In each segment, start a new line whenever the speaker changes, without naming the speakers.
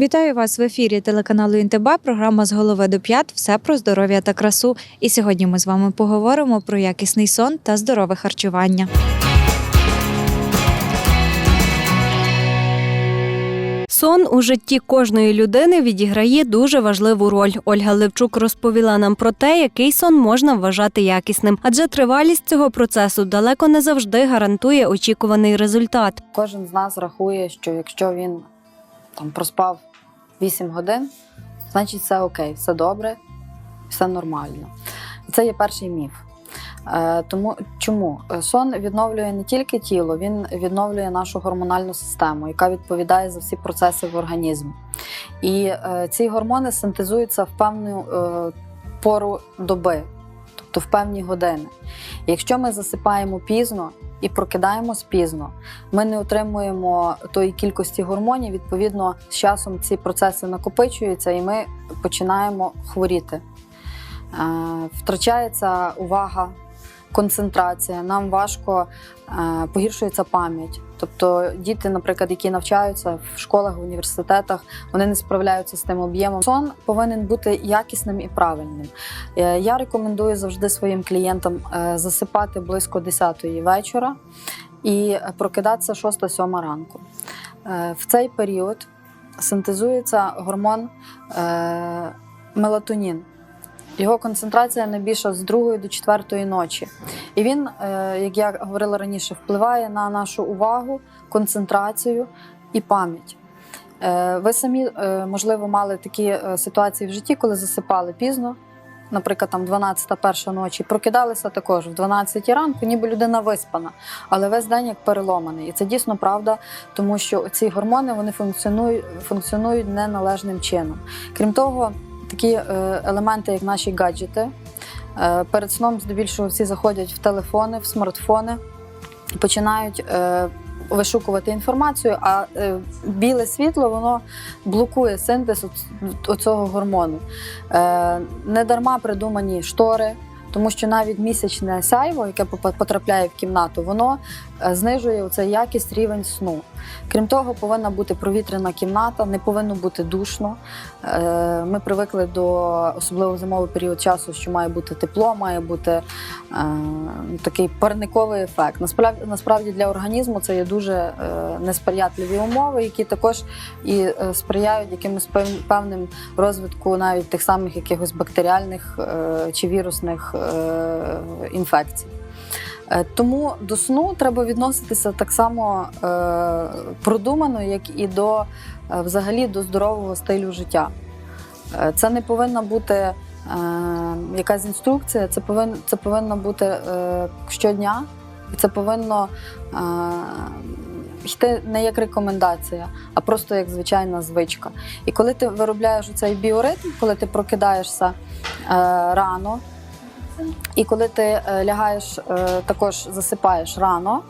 Вітаю вас в ефірі телеканалу Інтеба. Програма з голови до п'ят. Все про здоров'я та красу. І сьогодні ми з вами поговоримо про якісний сон та здорове харчування. Сон у житті кожної людини відіграє дуже важливу роль. Ольга Левчук розповіла нам про те, який сон можна вважати якісним, адже тривалість цього процесу далеко не завжди гарантує очікуваний результат.
Кожен з нас рахує, що якщо він там проспав 8 годин, значить все окей, все добре, все нормально. Це є перший міф. Е, тому чому сон відновлює не тільки тіло, він відновлює нашу гормональну систему, яка відповідає за всі процеси в організмі. І е, ці гормони синтезуються в певну е, пору доби, тобто в певні години. Якщо ми засипаємо пізно і прокидаємось пізно, ми не отримуємо тої кількості гормонів. Відповідно, з часом ці процеси накопичуються, і ми починаємо хворіти. Е, Втрачається увага, концентрація, нам важко е, погіршується пам'ять. Тобто діти, наприклад, які навчаються в школах, в університетах, вони не справляються з тим об'ємом. Сон повинен бути якісним і правильним. Е, Я рекомендую завжди своїм клієнтам е, засипати близько 10 вечора і прокидатися 6-7 ранку. В цей період синтезується гормон мелатонін. Його концентрація найбільша з 2 до 4 ночі. І він, е, як я говорила раніше, впливає на нашу увагу, концентрацію і пам'ять. Е, Ви самі, е, можливо, мали такі ситуації в житті, коли засипали пізно, наприклад, там 12 перша ночі, прокидалися також в 12 ранку, ніби людина виспана, але весь день як переломаний. І це дійсно правда, тому що ці гормони вони функціонують, функціонують неналежним чином. Крім того, такі е, елементи, як наші гаджети, е, перед сном здебільшого всі заходять в телефони, в смартфони починають. е, Вишукувати інформацію, а біле світло воно блокує синтез оцього гормону. Е, не придумані штори, тому що навіть місячне сяйво, яке потрапляє в кімнату, воно е, знижує оцей якість рівень сну. Крім того, повинна бути провітряна кімната, не повинно бути душно. Е, Ми привикли до особливо в зимовий період часу, що має бути тепло, має бути е, такий парниковий ефект. Насправді, для організму це є дуже несприятливі умови, які також і сприяють якимось пев- певним розвитку навіть тих самих якихось бактеріальних чи вірусних інфекцій. Е, Тому до сну треба відноситися так само е, продумано, як і до е, взагалі до здорового стилю життя. Е, Це не повинна бути е, якась інструкція, це повинно, це повинно бути е, щодня, і це повинно е, йти не як рекомендація, а просто як звичайна звичка. І коли ти виробляєш цей біоритм, коли ти прокидаєшся е, рано, і коли ти е, лягаєш, е, також засипаєш рано,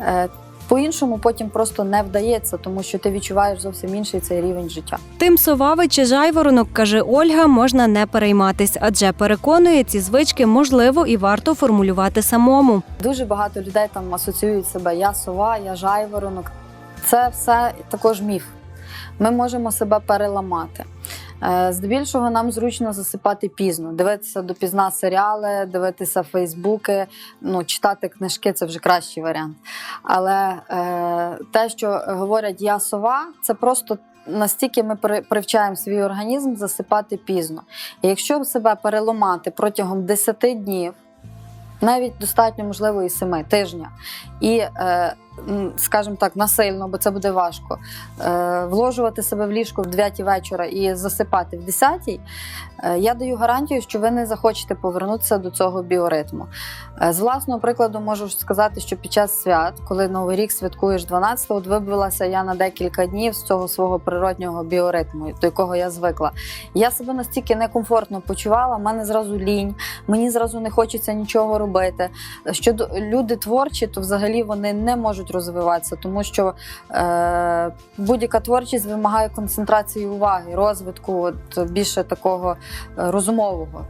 е, по-іншому потім просто не вдається, тому що ти відчуваєш зовсім інший цей рівень життя.
Тим совави чи жайворонок, каже Ольга, можна не перейматись, адже переконує, ці звички можливо і варто формулювати самому.
Дуже багато людей там асоціюють себе я сова, я жайворонок. Це все також міф. Ми можемо себе переламати. Е, Здебільшого нам зручно засипати пізно, дивитися допізна серіали, дивитися фейсбуки, ну, читати книжки це вже кращий варіант. Але е, те, що говорять я сова, це просто настільки ми при- привчаємо свій організм засипати пізно. І якщо себе переламати протягом 10 днів, навіть достатньо можливо і 7 тижня, і, е, скажімо так, насильно, бо це буде важко, е, вложувати себе в ліжко в 9 вечора і засипати в 10, е, я даю гарантію, що ви не захочете повернутися до цього біоритму. Е, З власного прикладу можу сказати, що під час свят, коли Новий рік святкуєш 12-го, от вибилася я на декілька днів з цього свого природнього біоритму, до якого я звикла. Я себе настільки некомфортно почувала, в мене зразу лінь, мені зразу не хочеться нічого робити. Щодо люди творчі, то взагалі вони не можуть розвиватися, тому що е, будь-яка творчість вимагає концентрації уваги, розвитку, от, більше такого е, розумового.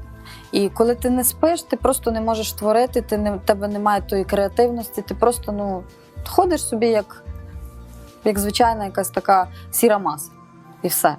І коли ти не спиш, ти просто не можеш творити, ти не, тебе немає тої креативності, ти просто ну, ходиш собі як, як звичайна якась така сіра маса. і все.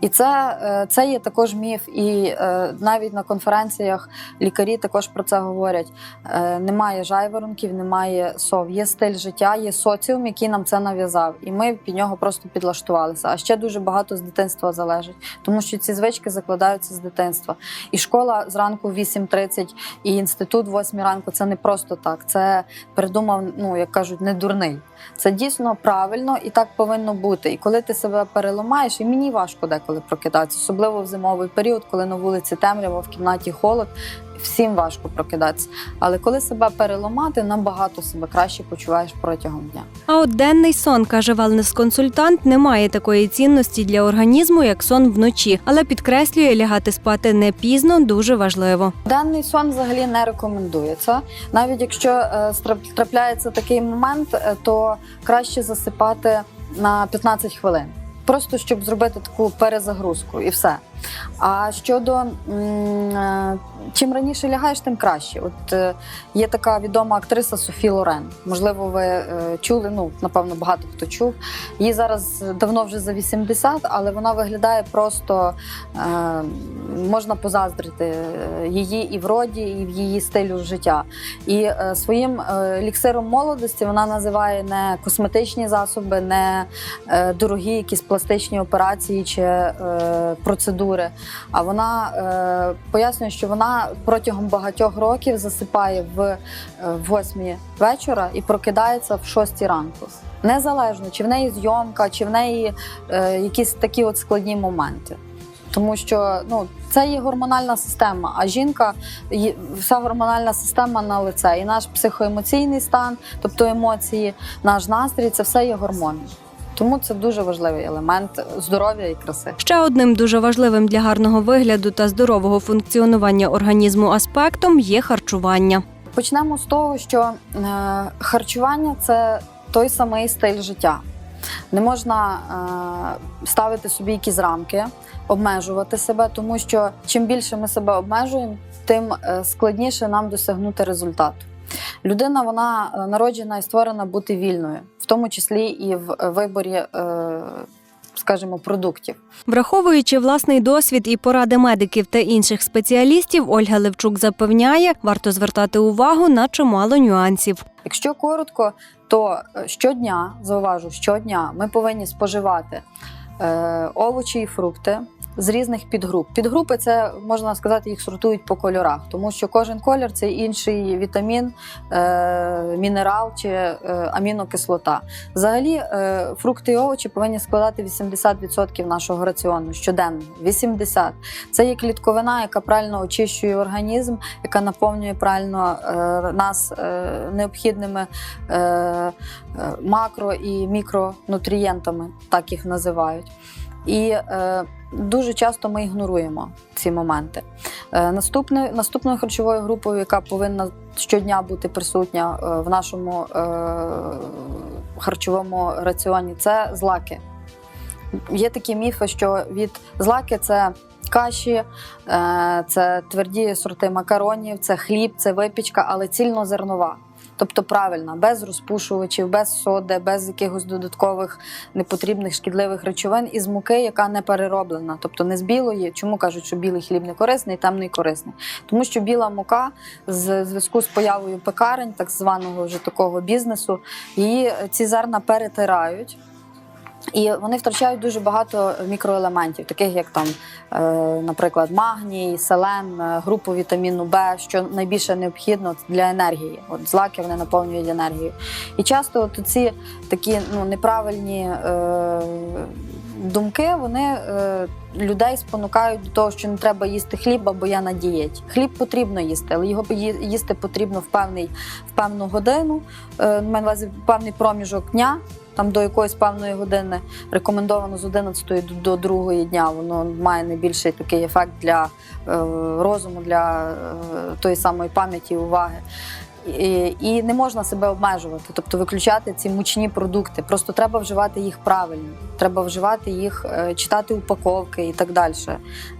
І це, е, це є також міф, і е, навіть на конференціях лікарі також про це говорять. Е, Немає жайворонків, немає сов. Є стиль життя, є соціум, який нам це нав'язав, і ми під нього просто підлаштувалися. А ще дуже багато з дитинства залежить, тому що ці звички закладаються з дитинства. І школа зранку в 8.30, і інститут в 8 ранку це не просто так. Це придумав, ну як кажуть, не дурний. Це дійсно правильно і так повинно бути. І коли ти себе переламаєш, і мені важко деколи прокидатися, особливо в зимовий період, коли на вулиці темрява, в кімнаті холод. Всім важко прокидатися. Але коли себе переламати, набагато себе краще почуваєш протягом дня.
А от денний сон, каже велнес-консультант, не має такої цінності для організму, як сон вночі, але підкреслює, лягати спати не пізно дуже важливо.
Денний сон взагалі не рекомендується. Навіть якщо е, трапляється такий момент, е, то краще засипати на 15 хвилин. Просто щоб зробити таку перезагрузку і все. А щодо е, чим раніше лягаєш, тим краще. От е, є така відома актриса Софі Лорен. Можливо, ви е, чули, ну напевно, багато хто чув. Їй зараз давно вже за 80, але вона виглядає просто можна позаздрити її і в роді, і в її стилю життя. І своїм еліксиром молодості вона називає не косметичні засоби, не дорогі якісь пластичні операції чи е, процедури. А вона е, пояснює, що вона протягом багатьох років засипає в, е, в 8 вечора і прокидається в 6 ранку. Незалежно, чи в неї зйомка, чи в неї е, якісь такі от складні моменти. Тому що ну, це є гормональна система, а жінка вся гормональна система на лице. І наш психоемоційний стан, тобто емоції, наш настрій це все є гормони. Тому це дуже важливий елемент здоров'я і краси.
Ще одним дуже важливим для гарного вигляду та здорового функціонування організму аспектом є харчування.
Почнемо з того, що е, харчування це той самий стиль життя. Не можна е, ставити собі якісь рамки, обмежувати себе, тому що чим більше ми себе обмежуємо, тим е, складніше нам досягнути результату. Людина вона народжена і створена бути вільною, в тому числі і в е, виборі, е, скажімо, продуктів.
Враховуючи власний досвід і поради медиків та інших спеціалістів, Ольга Левчук запевняє, варто звертати увагу на чимало нюансів.
Якщо коротко, то е, щодня, зауважу, щодня ми повинні споживати овочі і фрукти з різних підгруп. Підгрупи це можна сказати, їх сортують по кольорах, тому що кожен колір це інший вітамін, е, мінерал чи е, амінокислота. Взагалі, е, фрукти і овочі повинні складати 80% нашого раціону щоденно. 80%. Це є клітковина, яка правильно очищує організм, яка наповнює правильно нас необхідними макро і мікронутрієнтами, так їх називають. І е, дуже часто ми ігноруємо ці моменти. Е, наступне, наступною харчовою групою, яка повинна щодня бути присутня е, в нашому е, харчовому раціоні, це злаки. Є такі міфи, що від злаки це каші, е, це тверді сорти макаронів, це хліб, це випічка, але цільнозернова. Тобто правильно, без розпушувачів, без соди, без якихось додаткових непотрібних шкідливих речовин із муки, яка не перероблена, тобто не з білої. Чому кажуть, що білий хліб не корисний, темний корисний? Тому що біла мука з зв'язку з появою пекарень, так званого вже такого бізнесу, її е, ці зерна перетирають. І вони втрачають дуже багато мікроелементів, таких як там, е, наприклад, магній, селен, е, групу вітаміну Б, що найбільше необхідно для енергії. От злаки вони наповнюють енергією. І часто от ці такі ну, неправильні е, думки, вони е, людей спонукають до того, що не треба їсти хліба, бо я на дієті. Хліб потрібно їсти, але його їсти потрібно в певний в певну годину, е, на певний проміжок дня. Там до якоїсь певної години рекомендовано з 11 до, до 2 дня. Воно має найбільший такий ефект для е, розуму, для е, тої самої пам'яті, уваги. І, і не можна себе обмежувати, тобто виключати ці мучні продукти. Просто треба вживати їх правильно. Треба вживати їх, е, читати упаковки і так далі.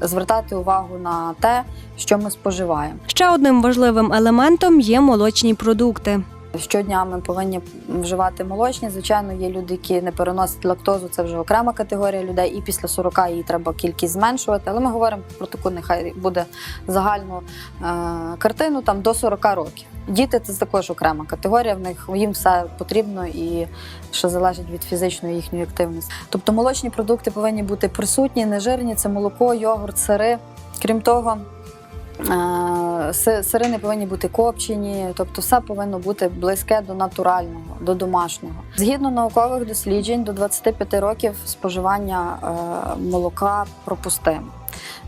Звертати увагу на те, що ми споживаємо.
Ще одним важливим елементом є молочні продукти.
Щодня ми повинні вживати молочні. Звичайно, є люди, які не переносять лактозу, це вже окрема категорія людей, і після 40 її треба кількість зменшувати. Але ми говоримо про таку, нехай буде загальну е, картину там до 40 років. Діти це також окрема категорія. В них їм все потрібно і що залежить від фізичної їхньої активності. Тобто молочні продукти повинні бути присутні, нежирні, це молоко, йогурт, сири. Крім того, сири не повинні бути копчені, тобто все повинно бути близьке до натурального, до домашнього. Згідно наукових досліджень, до 25 років споживання е, молока пропустимо.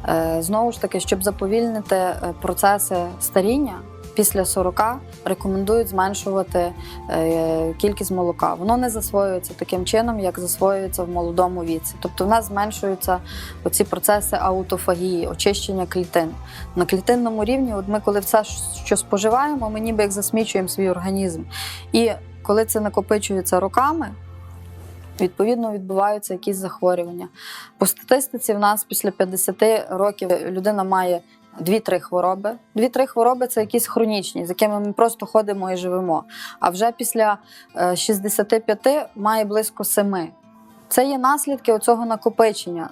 Е, Знову ж таки, щоб заповільнити е, процеси старіння. Після 40 рекомендують зменшувати е, кількість молока. Воно не засвоюється таким чином, як засвоюється в молодому віці. Тобто в нас зменшуються оці процеси аутофагії, очищення клітин. На клітинному рівні, от ми, коли все, що споживаємо, ми ніби як засмічуємо свій організм. І коли це накопичується роками, відповідно відбуваються якісь захворювання. По статистиці, в нас після 50 років людина має. Дві-три хвороби. Дві-три хвороби це якісь хронічні, з якими ми просто ходимо і живемо. А вже після е, 65 має близько семи. Це є наслідки оцього накопичення.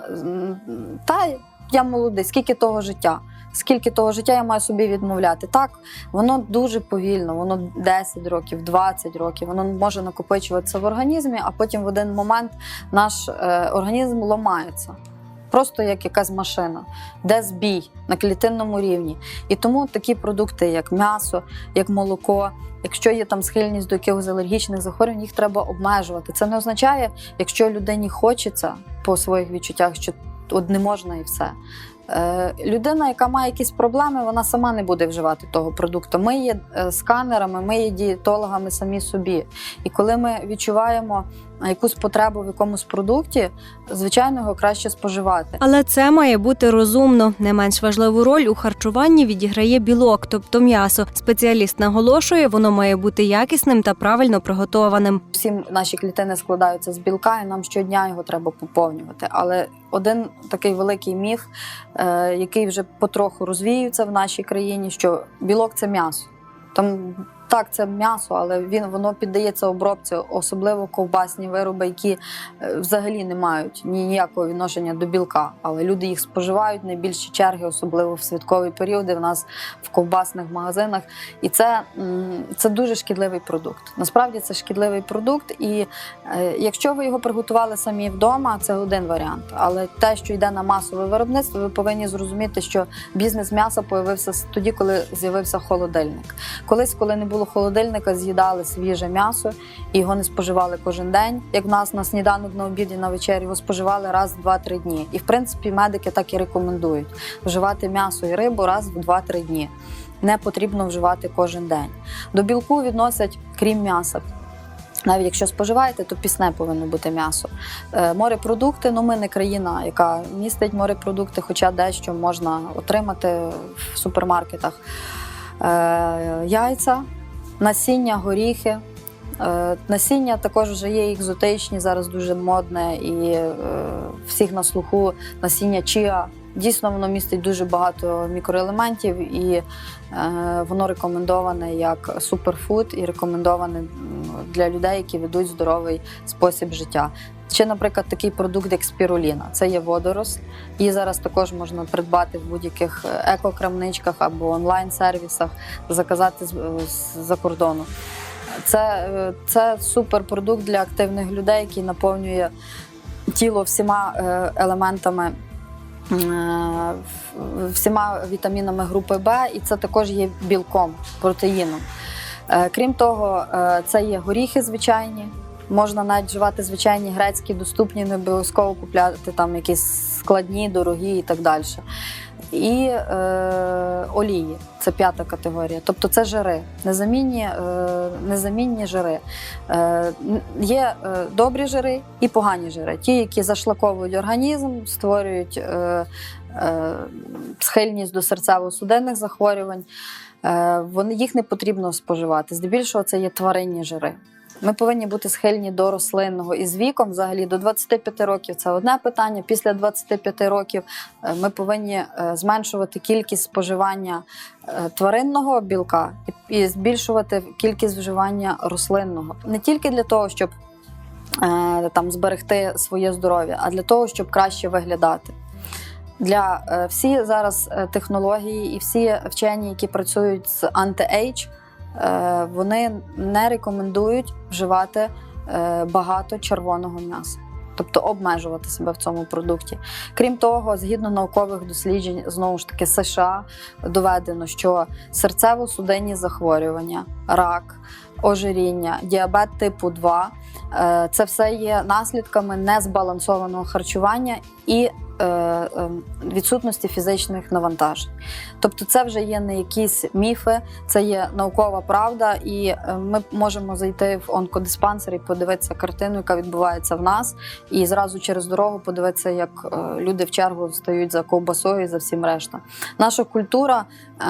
Та я молодий, скільки того життя? Скільки того життя я маю собі відмовляти? Так, воно дуже повільно, воно 10 років, 20 років, воно може накопичуватися в організмі, а потім в один момент наш е, організм ламається. Просто як якась машина, де збій на клітинному рівні. І тому такі продукти, як м'ясо, як молоко, якщо є там схильність до якихось алергічних захворювань, їх треба обмежувати. Це не означає, якщо людині хочеться по своїх відчуттях, що от не можна і все. Е, людина, яка має якісь проблеми, вона сама не буде вживати того продукту. Ми є е, сканерами, ми є дієтологами самі собі. І коли ми відчуваємо е, якусь потребу в якомусь продукті, звичайно, його краще споживати.
Але це має бути розумно. Не менш важливу роль у харчуванні відіграє білок, тобто м'ясо. Спеціаліст наголошує, воно має бути якісним та правильно приготованим.
Всі наші клітини складаються з білка, і нам щодня його треба поповнювати. Але один такий великий міф, який вже потроху розвіюється в нашій країні, що білок це м'ясо. Там так, це м'ясо, але він воно піддається обробці, особливо ковбасні вироби, які е, взагалі не мають ніякого відношення до білка. Але люди їх споживають найбільші черги, особливо в святкові періоди. В нас в ковбасних магазинах. І це, це дуже шкідливий продукт. Насправді це шкідливий продукт, і е, якщо ви його приготували самі вдома, це один варіант. Але те, що йде на масове виробництво, ви повинні зрозуміти, що бізнес м'яса появився тоді, коли з'явився холодильник. Колись, коли не було холодильника, з'їдали свіже м'ясо і його не споживали кожен день. Як в нас на сніданок, на обід і на вечерю, його споживали раз в 2-3 дні. І в принципі медики так і рекомендують вживати м'ясо і рибу раз в 2-3 дні. Не потрібно вживати кожен день. До білку відносять крім м'яса. Навіть якщо споживаєте, то пісне повинно бути м'ясо. Е, Морепродукти, ну ми не країна, яка містить морепродукти, хоча дещо можна отримати в супермаркетах. Е, Яйця, насіння, горіхи. Е, Насіння також вже є екзотичні, зараз дуже модне і е, всіх на слуху насіння чіа. Дійсно, воно містить дуже багато мікроелементів і е, воно рекомендоване як суперфуд і рекомендоване для людей, які ведуть здоровий спосіб життя. Ще, наприклад, такий продукт, як спіруліна. Це є водоросль. Її зараз також можна придбати в будь-яких е, екокрамничках або онлайн-сервісах, заказати з-за кордону. Це, е, це суперпродукт для активних людей, який наповнює тіло всіма е, елементами. Е, Всіма вітамінами групи Б, і це також є білком, протеїном. Е, Крім того, е, це є горіхи звичайні. Можна навіть вживати звичайні грецькі, доступні, не обов'язково купляти там якісь складні, дорогі і так далі. І е, олії це п'ята категорія. Тобто це жири, незамінні, е, незамінні жири. Е, є е, добрі жири і погані жири. Ті, які зашлаковують організм, створюють е, е, схильність до серцево-судинних захворювань. Е, вони, їх не потрібно споживати. Здебільшого це є тваринні жири. Ми повинні бути схильні до рослинного і з віком, взагалі, до 25 років це одне питання. Після 25 років е, ми повинні е, зменшувати кількість споживання е, тваринного білка і збільшувати кількість вживання рослинного не тільки для того, щоб там зберегти своє здоров'я, а для того, щоб краще виглядати. Для всі зараз технології і всі вчені, які працюють з анти-ейдж, вони не рекомендують вживати е, багато червоного м'яса. Тобто обмежувати себе в цьому продукті. Крім того, згідно наукових досліджень, знову ж таки США доведено, що серцево-судинні захворювання, рак, ожиріння, діабет типу 2 е, це все є наслідками незбалансованого харчування і е, е, відсутності фізичних навантажень. Тобто, це вже є не якісь міфи, це є наукова правда, і е, ми можемо зайти в онкодиспансер і подивитися картину, яка відбувається в нас, і зразу через дорогу подивитися, як е, люди в чергу стають за ковбасою і за всім решта. Наша культура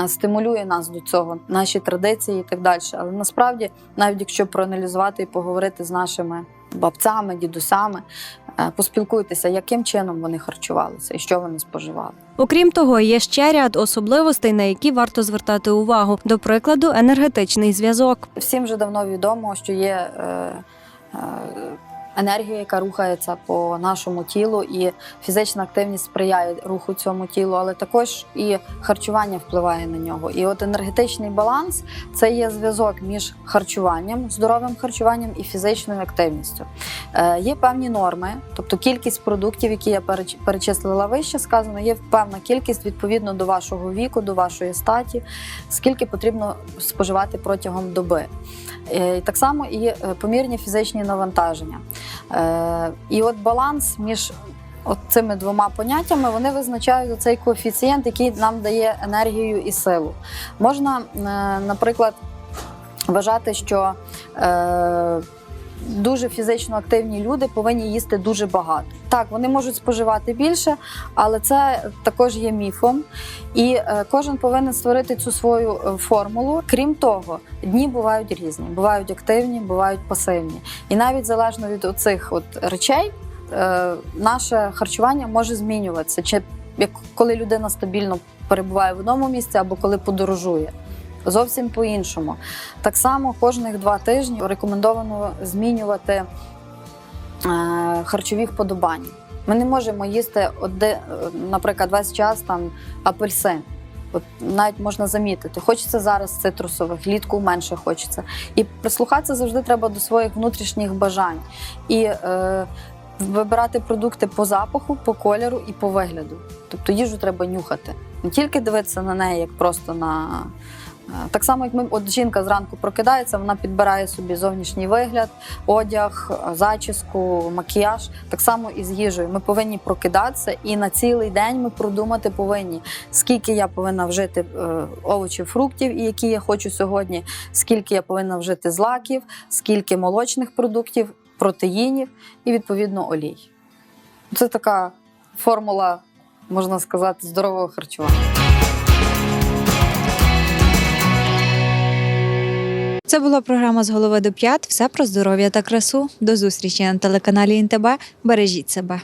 е, стимулює нас до цього, наші традиції і так далі. Але насправді, навіть якщо проаналізувати і поговорити з нашими бабцями, дідусями, е, поспілкуйтеся, яким чином вони харчувалися і що вони споживали.
Окрім того, є ще ряд особливостей, на які варто звертати увагу. До прикладу, енергетичний зв'язок.
Всім вже давно відомо, що є е, е, енергія, яка рухається по нашому тілу, і фізична активність сприяє руху цьому тілу, але також і харчування впливає на нього. І от енергетичний баланс це є зв'язок між харчуванням, здоровим харчуванням і фізичною активністю. Е, є певні норми, тобто кількість продуктів, які я переч- перечислила вище, сказано, є певна кількість відповідно до вашого віку, до вашої статі, скільки потрібно споживати протягом доби. Е, Так само і е, помірні фізичні навантаження. Е, І от баланс між от цими двома поняттями вони визначають цей коефіцієнт, який нам дає енергію і силу. Можна, е, наприклад, вважати, що е, дуже фізично активні люди повинні їсти дуже багато. Так, вони можуть споживати більше, але це також є міфом. І е, кожен повинен створити цю свою е, формулу. Крім того, дні бувають різні, бувають активні, бувають пасивні. І навіть залежно від оцих от речей, е, наше харчування може змінюватися. Чи як коли людина стабільно перебуває в одному місці або коли подорожує. Зовсім по-іншому. Так само кожних два тижні рекомендовано змінювати е, харчові вподобання. Ми не можемо їсти, оде, е, наприклад, весь час там апельсин. От навіть можна замітити, хочеться зараз цитрусових, влітку менше хочеться. І прислухатися завжди треба до своїх внутрішніх бажань. І е, вибирати продукти по запаху, по кольору і по вигляду. Тобто їжу треба нюхати. Не тільки дивитися на неї, як просто на. Так само, як ми, от жінка зранку прокидається, вона підбирає собі зовнішній вигляд, одяг, е, зачіску, макіяж. Так само і з їжею. Ми повинні прокидатися, і на цілий день ми продумати повинні, скільки я повинна вжити е, овочів, фруктів, і які я хочу сьогодні, скільки я повинна вжити злаків, скільки молочних продуктів, протеїнів і відповідно олій. Це така формула, можна сказати, здорового харчування.
Це була програма з голови до п'ят. Все про здоров'я та красу. До зустрічі на телеканалі НТБ. Бережіть себе.